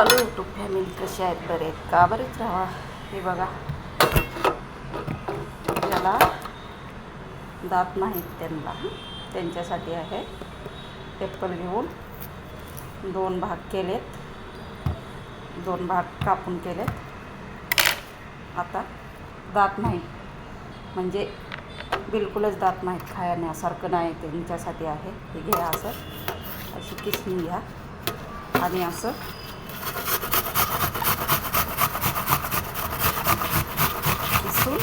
Hello YouTube family कशी आहेत बरे आहेत का? बरेच राहा. हे बघा. त्याला दात नाहीत त्यांना. त्यांच्यासाठी आहे. एप्पल घेऊन दोन भाग केलेत. दोन भाग कापून केलेत. आता दात नाही म्हणजे बिलकुलच दात नाहीत. खाण्यासारखं नाही त्यांच्यासाठी आहे. हे घ्या असं. अशी किसणी घ्या. आणि असं किसून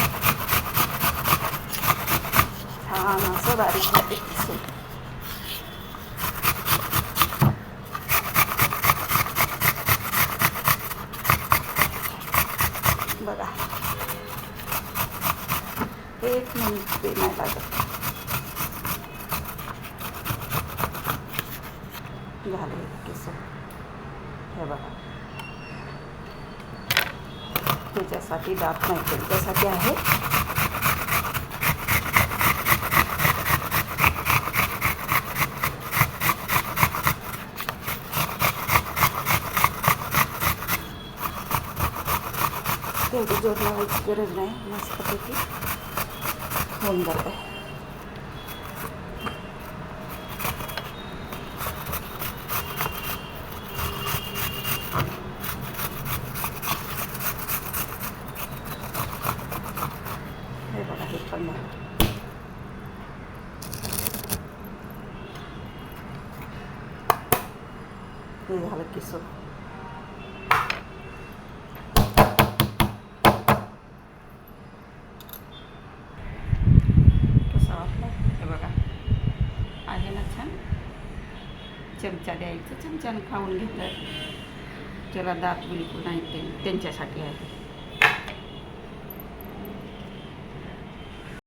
छान असं बारीक बारीक किसून बघा एक मिनिट नाही लागत किसून हे बघा. त्याच्यासाठी दात नाही त्याच्यासाठी आहे. तेवढी जोड लावायची गरज नाही. मस्तपैकी होऊन जात. आहे बघा हे झालं. हे किसून कसा वाटला? हे बघा. आहे ना छान. चमचा द्यायचं. चमच्यानं खाऊन घेतलं. त्याला दात बिलकुल नाही ते. त्यांच्यासाठी आहे.